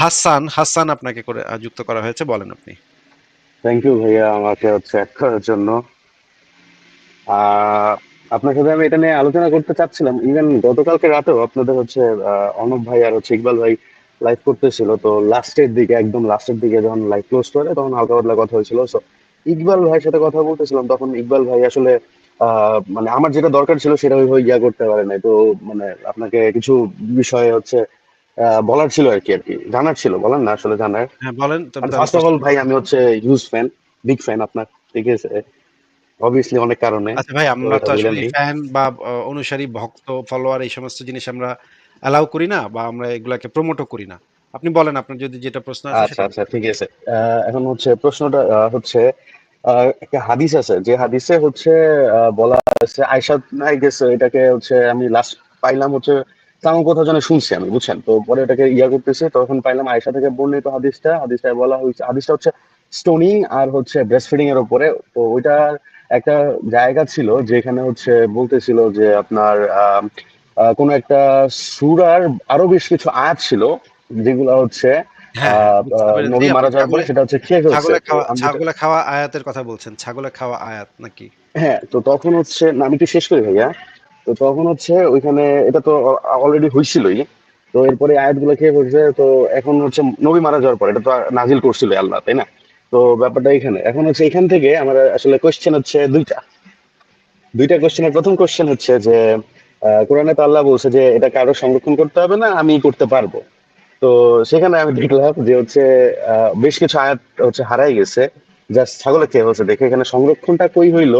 হাসান হাসান আপনাকে করে যুক্ত করা হয়েছে, বলেন আপনি। থ্যাংক ইউ ভাইয়া আমাকে হচ্ছে অ্যাড করার জন্য। আপনার সাথে আমি এটা নিয়ে আলোচনা করতে চাচ্ছিলাম। ইভেন গতকালকে রাতেও আপনাদের হচ্ছে অর্ণব ভাই আর হচ্ছে ইকবাল ভাই লাইভ করতেছিল। তো লাস্টের দিকে, একদম লাস্টের দিকে যখন লাইভ ক্লোজ করে, তখন হালকা পাতলা কথা হয়েছিল। সো ইকবাল ভাইয়ের সাথে কথা বলতেছিলাম, তখন ইকবাল ভাই আসলে মানে আমার যেটা দরকার ছিল সেটা ওইভাবে ইয়া করতে পারে নাই। তো মানে আপনাকে কিছু বিষয়ে হচ্ছে বলার ছিল আর কি আর কি। জানার ছিল বলেন না আসলে জানার। হ্যাঁ বলেন ফার্স্ট অফ অল ভাই আমি হচ্ছে হিউজ ফ্যান বিগ ফ্যান আপনার ঠিক আছে? অবভিয়াসলি অনেক কারণে। আচ্ছা ভাই আমরা তো আসলে ফ্যান বা অনুসারী ভক্ত ফলোয়ার এই সমস্ত জিনিস আমরা অ্যালাউ করি না বা আমরা এগুলাকে প্রমোটও করি না। আপনি বলেন আপনার যদি যেটা প্রশ্ন আছে আচ্ছা আচ্ছা ঠিক আছে। এখন হচ্ছে প্রশ্নটা হচ্ছে একটা হাদিস আছে। যে হাদিসে হচ্ছে বলা আছে আয়সা নাই গেছে এটাকে হচ্ছে আমি লাস্ট পাইলাম হচ্ছে তেমন কোথাও যেন শুনছি আমি বুঝছেন? তো পরে এটাকে ইয়া করতেছি তখন পাইলাম আয়সা থেকে বর্ণিত হাদিসটা। হাদিসটা বলা হয়েছে হাদিসটা হচ্ছে স্টোনিং আর হচ্ছে ব্রেস্ট ফিডিং এর উপরে। তো ওইটার একটা জায়গা ছিল যেখানে হচ্ছে বলতেছিল যে আপনার কোনো একটা সুরার আরও বেশ কিছু আয়াত ছিল যেগুলো হচ্ছে হ্যাঁ নবী মারা যাওয়ার পরে সেটা হচ্ছে খেয়ে ফেলছে। ছাগলে খাওয়া ছাগলে খাওয়া আয়াতের কথা বলছেন ছাগলে খাওয়া আয়াত নাকি? হ্যাঁ তো তখন হচ্ছে না আমি একটু শেষ করি ভাইয়া। তো তখন হচ্ছে ওইখানে এটা তো অলরেডি হয়েছিলই তো এরপরে আয়াতগুলো খেয়ে পড়ছে তো এখন হচ্ছে নবী মারা যাওয়ার পর, এটা তো নাজিল করছিল আল্লাহ, তাই না? তো ব্যাপারটা এখানে। এখন হচ্ছে এখান থেকে আমার আসলে কোয়েশ্চেন হচ্ছে দুইটা। দুইটা কোয়েশ্চেনের প্রথম কোয়েশ্চেন হচ্ছে যে কোরআনে তো আল্লাহ বলছে যে, এটা কারও সংরক্ষণ করতে হবে না, আমি করতে পারব। তো সেখানে আমি দেখলাম যে হচ্ছে বেশ কিছু আয়াত হচ্ছে হারাই গেছে। জাস্ট ছাগলে খেয়ে হচ্ছে দেখে, এখানে সংরক্ষণটা কই হইল?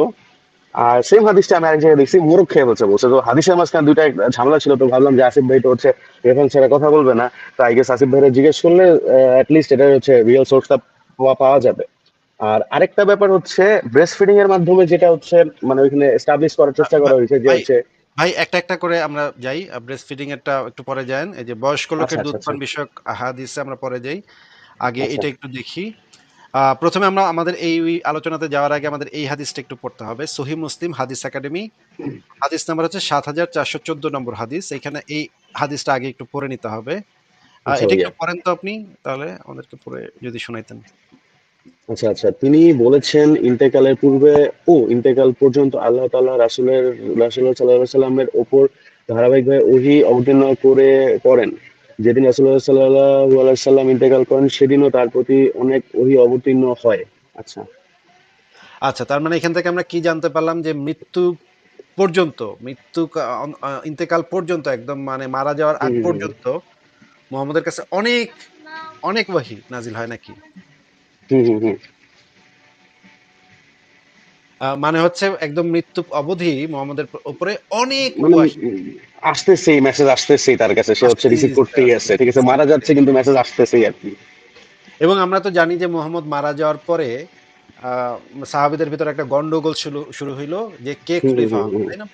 আর সেম হাদিসটা আমি আরেক জায়গায় দেখছি মোরগ খেয়ে বলছে বলছে। তো হাদিসের মাঝখানে দুইটা ঝামেলা ছিল তো ভাবলাম যে আসিফ ভাই তো হচ্ছে রেফারেন্স ছাড়া কথা বলবে না। তো আই গেস আসিফ ভাইরা জিজ্ঞেস করলে অ্যাটলিস্ট এটা হচ্ছে রিয়েল সোর্সটা পাওয়া যাবে। আর আরেকটা ব্যাপার হচ্ছে ব্রেস্ট ফিডিং এর মাধ্যমে যেটা হচ্ছে মানে ওইখানে এস্টাবলিশ করার চেষ্টা করা হয়েছে যে হচ্ছে ভাই একটা একটা করে আমরা যাই ব্রেস্ট ফিডিং এরটা একটু পরে যান। এই যে বয়স্ক লোকের আচ্ছা, দুধ আচ্ছা, পান বিষয়ক হাদিসে আমরা পরে যাই। আগে আচ্ছা। এটা একটু দেখি। প্রথমে আমরা আমাদের এই আলোচনাতে যাওয়ার আগে আমাদের এই হাদিসটা একটু পড়তে হবে। সহি মুসলিম হাদিস একাডেমি হাদিস নাম্বার হচ্ছে সাত হাজার চারশো চোদ্দ নম্বর হাদিস। এখানে এই হাদিসটা আগে একটু পড়ে নিতে হবে। এটা একটু পড়েন তো আপনি তাহলে আমাদেরকে পড়ে যদি শোনাইতেন। আচ্ছা আচ্ছা তিনি বলেছেন ইন্তেকালের পূর্বে ও ইন্তেকাল পর্যন্ত আল্লাহ তাআলা রাসূলের সাল্লাল্লাহু আলাইহি সাল্লামের ওপর ধারাবাহিকভাবে ওহী অবতীর্ণ করে করেন। যেদিন সাল্লাম ইন্তেকাল করেন সেদিনও তার প্রতি অনেক ওহী অবতীর্ণ হয়। আচ্ছা। আচ্ছা তার মানে এখান থেকে আমরা কি জানতে পারলাম যে মৃত্যু পর্যন্ত মৃত্যু ইন্তেকাল পর্যন্ত একদম মানে মারা যাওয়ার আগ পর্যন্ত মোহাম্মদের কাছে অনেক অনেক ওয়াহি নাজিল হয় নাকি? হুম হুম হুম। মানে হচ্ছে একদম মৃত্যু অবধি মোহাম্মদের উপরে অনেক আসতেছে আসতেছেই মেসেজ আসতেছেই তার কাছে সে হচ্ছে রিসিভ করতেই আছে ঠিক আছে মারা যাচ্ছে কিন্তু মেসেজ আসতেছেই আর কি। এবং আমরা তো জানি যে মোহাম্মদ মারা যাওয়ার পরে আহ, সাহাবীদের ভিতরে একটা গন্ডগোল শুরু শুরু হইল যে কে খলিফা হবে তাই না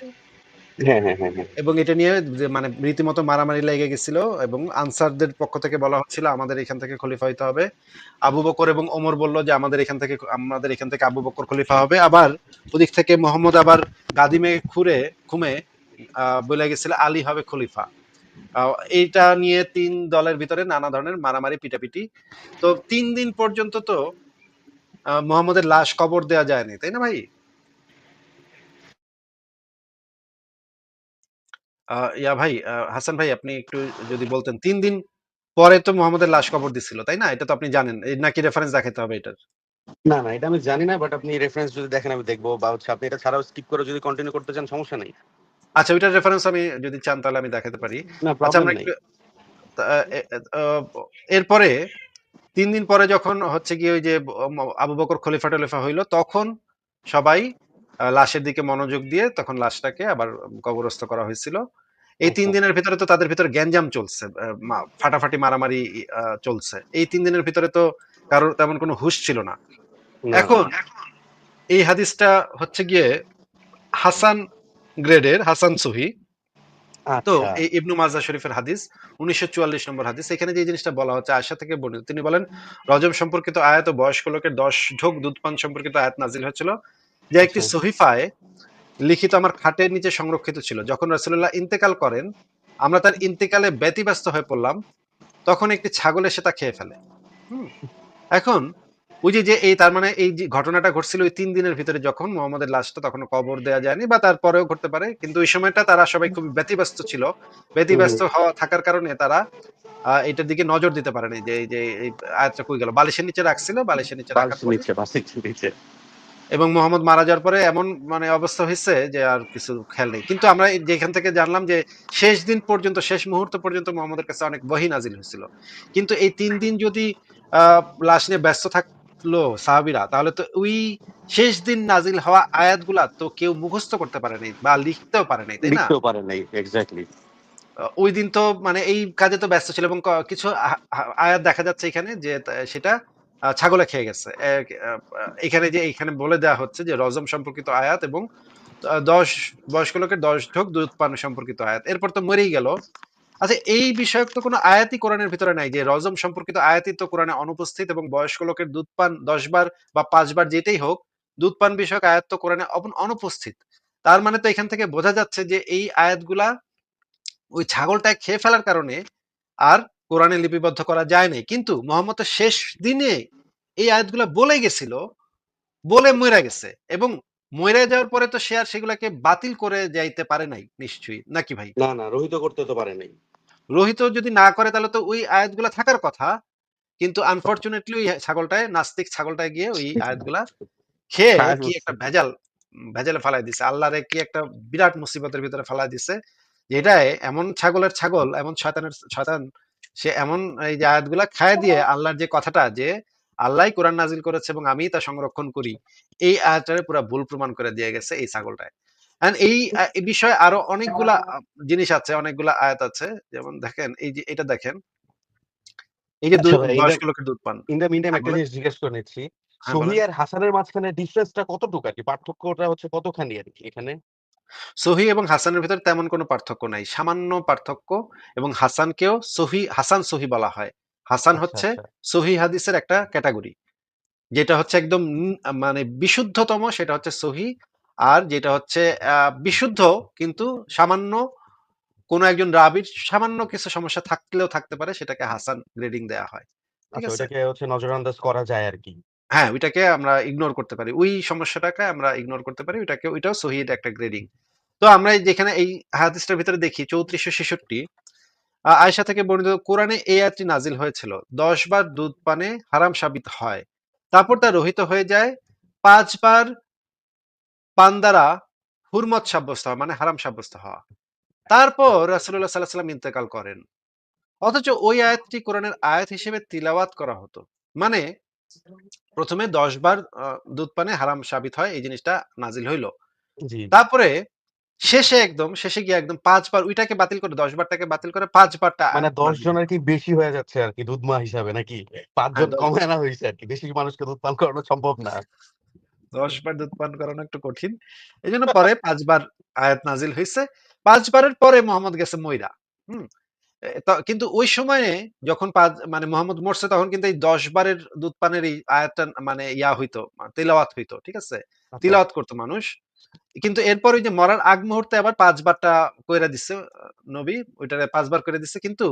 এবং এটা নিয়ে মানে রীতিমতো মারামারি লেগে গেছিল এবং আনসারদের পক্ষ থেকে বলা হচ্ছিল আমাদের এখান থেকে খলিফা হইতে হবে। আবু বকর এবং ওমর বলল যে আমাদের এখান থেকে, আমাদের এখান থেকে আবু বকর খলিফা হবে। আবার ওদিক থেকে মোহাম্মদ আবার গাদিমে খুঁড়ে, খুমে বলে গেছিল আলী হবে খলিফা। এইটা নিয়ে তিন দলের ভিতরে নানা ধরনের মারামারি, পিটাপিটি। তো তিন দিন পর্যন্ত তো মোহাম্মদের লাশ কবর দেওয়া যায়নি, তাই না ভাই? ইয়া ভাই হাসান ভাই আপনি একটু যদি বলতেন তিন দিন পরে তো মোহাম্মদের লাশ কবর দিছিল তাই না? এটা তো আপনি জানেন এই নাকি রেফারেন্স দেখাতে হবে এটার? না না এটা আমি জানি না বাট আপনি রেফারেন্স যদি দেখেন আমি দেখব বা হচ্ছে আপনি এটা ছাড়াও স্কিপ করে যদি কন্টিনিউ করতে চান সমস্যা নেই। আচ্ছা ওইটার রেফারেন্স আমি যদি চান তাহলে আমি দেখাতে পারি। আচ্ছা আমরা একটু এরপরে তিন দিন পরে যখন হচ্ছে কি ওই যে আবু বকর খলিফা টলিফা হইল তখন সবাই লাশের দিকে মনোযোগ দিয়ে তখন লাশটাকে আবার কবরস্থ করা হয়েছিল। এই তিন। দিনের ভিতরে তো তাদের ভিতরে গ্যাঞ্জাম চলছে ফাটাফাটি মারামারি চলছে। এই তিন দিনের ভিতরে তো কারোর তেমন কোনো হুশ ছিল না। এখন এই হাদিসটা হচ্ছে গিয়ে হাসান গ্রেডের হাসান সহি। তো আচ্ছা। এই ইবনু মাজা শরীফের হাদিস উনিশশো চুয়াল্লিশ নম্বর হাদিস এখানে যে জিনিসটা বলা হচ্ছে আয়সা থেকে বর্ণিত তিনি বলেন রজব সম্পর্কিত আয়াত ও বয়স্ক লোকের দশ ঢোক দুধ পান সম্পর্কিত আয়াত নাজিল হয়েছিল। যা একটি আচ্ছা। সহিফায় লিখিত আমার খাটের নিচে সংরক্ষিত ছিল। যখন রাসূলুল্লাহ ইন্তেকাল করেন আমরা তার ইন্তেকালে ব্যতিব্যস্ত হয়ে পড়লাম তখন একটি ছাগল তা খেয়ে ফেলে। এখন ওই যে যে এই তার মানে এই যে ঘটনাটা ঘটছিল ওই তিন দিনের ভিতরে যখন মোহাম্মদের লাশটা তখন কবর দেওয়া যায়নি বা তারপরেও ঘটতে পারে কিন্তু ওই সময়টা তারা সবাই খুব ব্যতিব্যস্ত ছিল। ব্যতিব্যস্ত হওয়া থাকার কারণে তারা আহ, এটার দিকে নজর দিতে পারেনি যে এই যে আয়াতটা কই গেল? বালিশের নিচে রাখছিল বালিশের নিচে রাখার এবং মোহাম্মদ মারা যাওয়ার পরে এমন মানে অবস্থা হয়েছে যে আর কিছু খেয়াল নেই। কিন্তু আমরা যেখান থেকে জানলাম যে শেষ দিন পর্যন্ত শেষ মুহূর্ত পর্যন্ত মোহাম্মদের কাছে অনেক বহি নাজিল হয়েছিল। কিন্তু এই তিন দিন যদি লাশ নিয়ে ব্যস্ত থাকল সাহাবিরা তাহলে তো ওই শেষ দিন নাজিল হওয়া আয়াতগুলা তো কেউ মুখস্থ করতে পারে নাই বা লিখতেও পারে নাই তাই না? লিখতেও পারে নাই এক্স্যাক্টলি ওই দিন তো মানে এই কাজে তো ব্যস্ত ছিল এবং কিছু আয়াত দেখা যাচ্ছে এখানে যে সেটা ছাগলে খেয়ে গেছে। এখানে যে, এখানে বলে দেওয়া হচ্ছে যে, রজম সম্পর্কিত আয়াত এবং দশ, বয়স্ক লোকের দশ ঢোক দুধ পান সম্পর্কিত আয়াত। এরপর তো মরেই গেল। আচ্ছা এই বিষয়ক তো কোনো আয়াতই কোরআনের ভিতরে নাই যে, রজম সম্পর্কিত আয়াতই তো কোরআনে অনুপস্থিত এবং বয়স্ক লোকের দুধ পান দশ বার বা পাঁচবার যেটাই হোক, দুধ পান বিষয়ক আয়াত তো কোরআনে অনুপস্থিত। তার মানে তো এখান থেকে বোঝা যাচ্ছে যে, এই আয়াতগুলা ওই ছাগলটা খেয়ে ফেলার কারণে আর কোরআনে লিপিবদ্ধ করা যায় নাই। কিন্তু মোহাম্মদ শেষ দিনে এই আয়াতগুলা বলে গেছিল বলে মইরা গেছে এবং মইরা যাওয়ার পরে তো সে আর সেগুলাকে বাতিল করে যাইতে পারে নাই নিশ্চয়ই নাকি ভাই? না না রোহিত করতে তো পারে নাই। রোহিত যদি না করে তাহলে তো ওই আয়াতগুলা থাকার কথা। কিন্তু আনফরচুনেটলি ওই ছাগলটায় নাস্তিক ছাগলটায় গিয়ে ওই আয়াতগুলা খেয়ে খায় কি একটা ভেজাল ভেজালে ফালাই দিছে আল্লাহরে কি একটা বিরাট মুসিবতের ভিতরে ফালাই দিছে যেটাই এমন ছাগলের ছাগল এমন শয়তানের শয়তান সে এমন এই যে আয়াতগুলা খায় দিয়ে আল্লাহর যে কথাটা যে আল্লাহ কোরআন নাজিল করেছে এবং আমি তা সংরক্ষণ করি এই আয়াতটারে পুরো ভুল প্রমাণ করে দিয়ে গেছে এই ছাগলটায়। এই বিষয়ে আরও অনেকগুলা জিনিস আছে অনেকগুলা আয়াত আছে। যেমন দেখেন এই যে এটা দেখেন এই যে আচ্ছা বয়স্ক লোকের দুধ পান। ইন দ্য মিন একটা জিনিস জিজ্ঞেস করে নিচ্ছি। হ্যাঁ, সহি আর হাসানের মাঝখানে ডিফারেন্সটা কতটুকু আর কি? পার্থক্যটা হচ্ছে কতখানি আর কি এখানে? সহি এবং হাসানের ভিতরে তেমন কোনো পার্থক্য নাই। সামান্য পার্থক্য এবং হাসানকেও সহি হাসান সহি বলা হয়। হাসান আচ্ছা, হচ্ছে আচ্ছা। সহি হাদিসের একটা ক্যাটাগরি। যেটা হচ্ছে একদম মানে বিশুদ্ধতম সেটা হচ্ছে সহি। আর যেটা হচ্ছে বিশুদ্ধ কিন্তু সামান্য কোন একজন রাবির সামান্য কিছু সমস্যা থাকলেও থাকতে পারে সেটাকে হাসান গ্রেডিং দেয়া হয়। ঠিক আচ্ছা আছে? ওটাকে হচ্ছে নজরান্দাজ করা যায় আর কি হ্যাঁ ওইটাকে আমরা ইগনোর করতে পারি। ওই সমস্যাটাকে আমরা ইগনোর করতে পারি, ওইটাকে, ওইটাও সহিদ একটা গ্রেডিং তো আমরা যেখানে এই হাদিসটার ভিতরে দেখি, চৌত্রিশশো ছেষট্টি আয়সা থেকে বর্ণিত কোরআনে এই আয়াতটি নাজিল হয়েছিল। দশ বার দুধ পানে হারাম সাবিত হয়। তারপর তা রহিত হয়ে যায় পাঁচবার পান দ্বারা হুরমত সাব্যস্ত হওয়া মানে হারাম সাব্যস্ত হওয়া। তারপর রাসুল্লাহ সাল্লাহ সাল্লাম ইন্তেকাল করেন। অথচ ওই আয়াতটি কোরআনের আয়াত হিসেবে তিলাওয়াত করা হতো। মানে প্রথমে দশ বার দুধ পানে হারাম সাবিত হয় এই জিনিসটা নাজিল হইল। তারপরে শেষে একদম শেষে গিয়ে একদম পাঁচবার ওইটাকে বাতিল করে দশ বারটাকে বাতিল করে পাঁচ বারটা মানে দশ জন আর কি বেশি হয়ে যাচ্ছে আর কি দুধমা হিসাবে নাকি? পাঁচজন কমে আনা হয়েছে আর কি বেশি মানুষকে দুধ পান করানো সম্ভব না। দশ বার দুধ পান করানো একটু কঠিন। এই জন্য পরে পাঁচবার আয়াত নাজিল হয়েছে পাঁচবারের পরে মোহাম্মদ গেছে ময়রা হুম? কিন্তু ওই সময়ে যখন পাঁচ মানে মোহাম্মদ মরছে তখন কিন্তু এই দশ বারের দুধ পানের এই আয়াতটা মানে ইয়া হইতো তেলাওয়াত হইতো ঠিক আছে? আচ্ছা, তিলাওয়াত করতো মানুষ। কিন্তু এরপর ওই যে মরার আগ মুহূর্তে আবার পাঁচবারটা কইরা দিচ্ছে নবী ওইটারে পাঁচবার করে দিচ্ছে কিন্তু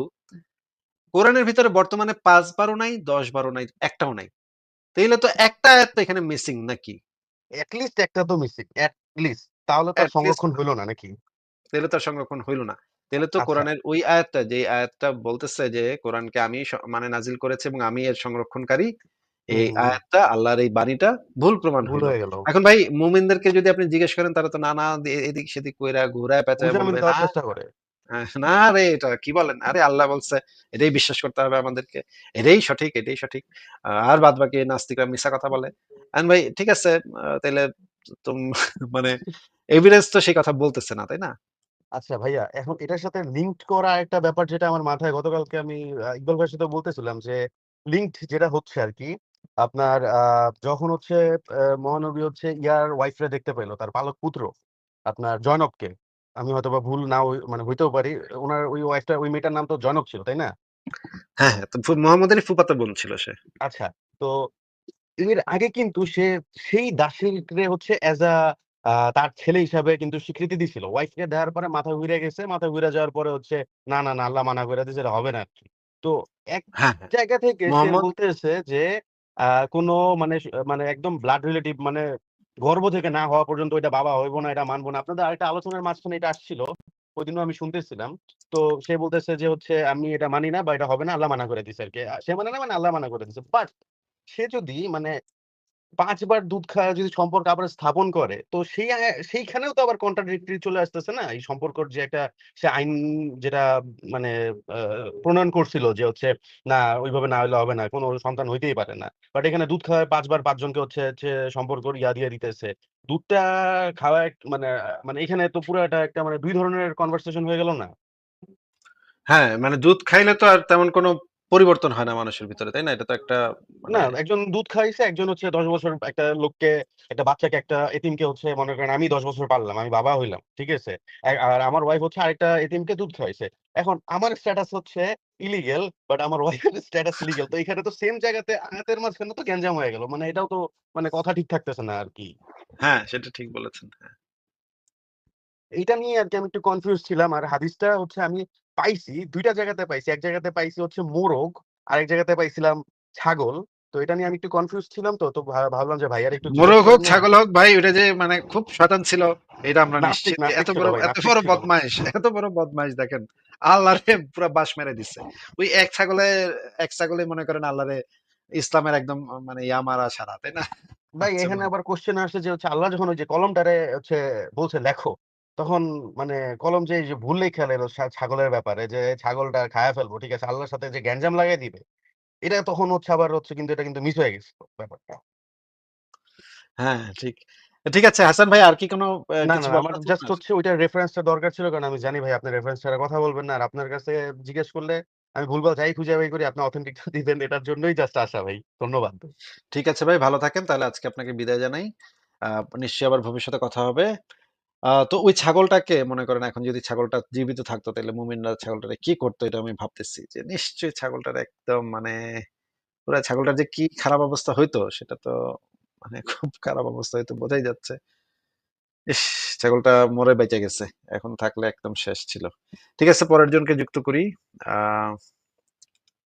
কোরআনের ভিতরে বর্তমানে পাঁচবারও নাই দশ বারও নাই একটাও নাই। তাইলে তো একটা আয়াত তো এখানে মিসিং নাকি? Least একটা তো মিসিং least তাহলে তো সংরক্ষণ হলো না নাকি? তাহলে তো সংরক্ষণ হইল না। তাহলে তো আচ্ছা। কোরআনের ওই আয়াতটা যে আয়াতটা বলতেছে যে কোরআনকে আমি স- মানে নাজিল করেছি এবং আমি এর সংরক্ষণকারী এই হুম। আয়াতটা আল্লাহর এই বাণীটা ভুল প্রমাণ ভুল হইল। হয়ে গেল। এখন ভাই মুমিনদেরকে যদি আপনি জিজ্ঞেস করেন তারা তো নানা দি- এদিক সেদিক কইরা ঘুরায় পেঁচায় বলবে দেওয়ার না চেষ্টা করে। না রে এটা কি বলেন? আরে আল্লাহ বলছে এটাই বিশ্বাস করতে হবে আমাদেরকে। এটাই সঠিক এটাই সঠিক। আর বাদ বাকি নাস্তিকরা মিশা কথা বলে। And ভাই ঠিক আছে তাহলে তুম মানে এভিডেন্স তো সেই কথা বলতেছে না তাই না? আচ্ছা ভাইয়া এখন এটার সাথে লিঙ্কড করা একটা ব্যাপার যেটা আমার মাথায় গতকালকে আমি আহ, ইকবাল ভাইয়ের সাথে বলতেছিলাম যে লিঙ্কড যেটা হচ্ছে আর কি আপনার আহ, যখন হচ্ছে আহ, মহানবী হচ্ছে ইয়ার ওয়াইফরে দেখতে পেল তার পালক পুত্র আপনার জয়নবকে আমি হয়তো বা ভুল না হই- মানে হইতেও পারি ওনার ওই ওয়াইফটা ওই মেয়েটার নাম তো জয়নব ছিল তাই না? হ্যাঁ হ্যাঁ তো ফু- বোন ছিল সে। আচ্ছা তো এর আগে কিন্তু সে সেই দাসীকে হচ্ছে অ্যাজ আ তার ছেলে হিসাবে কিন্তু স্বীকৃতি দিছিল ওয়াইফকে দেওয়ার পরে মাথা ঘুরে গেছে মাথা ঘুরে যাওয়ার পরে হচ্ছে না না না আল্লাহ মানা করে দিয়েছে এটা হবে না আর কি তো এক হ্যাঁ, হ্যাঁ। জায়গা থেকে সে বলতেছে যে কোনো মানে মানে একদম ব্লাড রিলেটিভ মানে গর্ভ থেকে না হওয়া পর্যন্ত এটা বাবা হইব না, এটা মানব না। আপনাদের আরেকটা আলোচনার মাঝখানে এটা আসছিল। ওইদিনও আমি শুনতেছিলাম। তো সে বলতেছে যে হচ্ছে আমি এটা মানি না বা এটা হবে না। আল্লাহ মানা করে দিছে আর কি সে মানে না মানে আল্লাহ মানা করে দিছে। বাট সে যদি মানে ৫ বার দুধ খাওয়া যদি সম্পর্ক আবার স্থাপন করে, তো সেই সেইখানেও তো আবার কন্ট্রাডিক্টরি চলে আসতেছে না? এই সম্পর্কর যে একটা সে আইন যেটা মানে প্রণয়ন করছিল যে হচ্ছে না ওইভাবে না হলে হবে না। কোনো সন্তান হইতেই পারে না। বাট এখানে দুধ খাওয়ায় ৫ বার ৫ জনকে হচ্ছে সম্পর্কর ইয়া দিয়ে দিতেছে। দুধটা খাওয়ায় মানে মানে এখানে তো পুরো এটা একটা মানে দুই ধরনের কনভারসেশন হয়ে গেল না? হ্যাঁ, মানে দুধ খাইলে তো আর তেমন কোনো পরিবর্তন হয় না মানুষের ভিতরে, তাই না? এটা তো একটা মানে না, একজন দুধ খাইছে, একজন হচ্ছে ১০ বছর একটা লোককে, একটা বাচ্চাকে, একটা এতিমকে হচ্ছে মনে করেন আমি ১০ বছর পারলাম আমি বাবা হইলাম। ঠিক আছে? আর আমার ওয়াইফ হচ্ছে আরেকটা এতিমকে দুধ খাওয়াইছে। এখন আমার স্ট্যাটাস হচ্ছে ইলিগ্যাল, বাট আমার ওয়াইফের স্ট্যাটাস লিগ্যাল। তো এখানে তো সেম জায়গাতে আয়াতের মাঝখানে তো গ্যাঞ্জাম হয়ে গেল। মানে এটাও তো মানে কথা ঠিক থাকতেছে না আরকি। হ্যাঁ, সেটা ঠিক বলেছেন। হ্যাঁ। এইটা নিয়ে আর কি আমি একটু কনফিউজ ছিলাম। আর হাদিসটা হচ্ছে আমি পাইছি ২ টা জায়গাতে পাইছি। এক জায়গাতে পাইছি হচ্ছে মোরগ, আরেক জায়গাতে পাইছিলাম ছাগল। তো এটা নিয়ে আমি একটু কনফিউজ ছিলাম তো। তো ভা ভাবলাম যে ভাইয়ার একটু জিজ্ঞেস মোরগ হোক, করে। ছাগল হোক ভাই ওটা যে মানে খুব শয়তান ছিল এটা আমরা নাস্তিক, নিশ্চিত। নাস্তিক এত ছিল বড় ভাই, এত নাস্তিক বড় ছিল। বদমাইশ, এত বড় বদমাইশ দেখেন। আল্লাহরে পুরা বাঁশ মেরে দিছে। ওই এক ছাগলে এক ছাগলে মনে করেন আল্লাহরে ইসলামের একদম মানে ইয়া মারা সারা, তাই না? ভাই আচ্ছা এখানে ভাই। আবার কোশ্চেন আসে যে হচ্ছে আল্লাহ যখন ওই যে কলমটারে হচ্ছে বলছে লেখো, তখন মানে কলম যে এই যে ভুল লেখা এলো ছাগলের ব্যাপারে যে ছাগলটা খায়া ফেলব। ঠিক আছে? আল্লাহর সাথে যে গ্যাঞ্জাম লাগাই দিবে। এটা তখন হচ্ছে আবার হচ্ছে কিন্তু এটা কিন্তু মিস হয়ে গেছে ব্যাপারটা। হ্যাঁ, ঠিক। ঠিক আছে হাসান ভাই আর কি কোনো না, কিছু না, বলার আমার আছে জাস্ট আপনার? হচ্ছে ওইটার রেফারেন্সটা দরকার ছিল। কারণ আমি জানি ভাই আপনি রেফারেন্স ছাড়া কথা বলবেন না। আর আপনার কাছে জিজ্ঞেস করলে আমি ভুলভাল যাই খুঁজে বের করি আপনি অথেন্টিকটা দিবেন এটার জন্যই জাস্ট আসা ভাই। ধন্যবাদ। ঠিক আছে ভাই ভালো থাকেন। তাহলে আজকে আপনাকে বিদায় জানাই। আ নিশ্চয়ই আবার ভবিষ্যতে কথা হবে। তো ওই ছাগলটাকে মনে করেন এখন যদি ছাগলটা জীবিত থাকতো তাইলে মুমিনরা ছাগলটারে কি করতো এটা আমি ভাবতেছি। যে নিশ্চয়ই ছাগলটার একদম মানে পুরা ছাগলটার যে কি খারাপ অবস্থা হইতো, সেটা তো মানে খুব খারাপ অবস্থা হইতো, বোঝাই যাচ্ছে। ইস! ছাগলটা মরে বেঁচে গেছে। এখন থাকলে একদম শেষ ছিল। ঠিক আছে, পরের জনকে যুক্ত করি। আ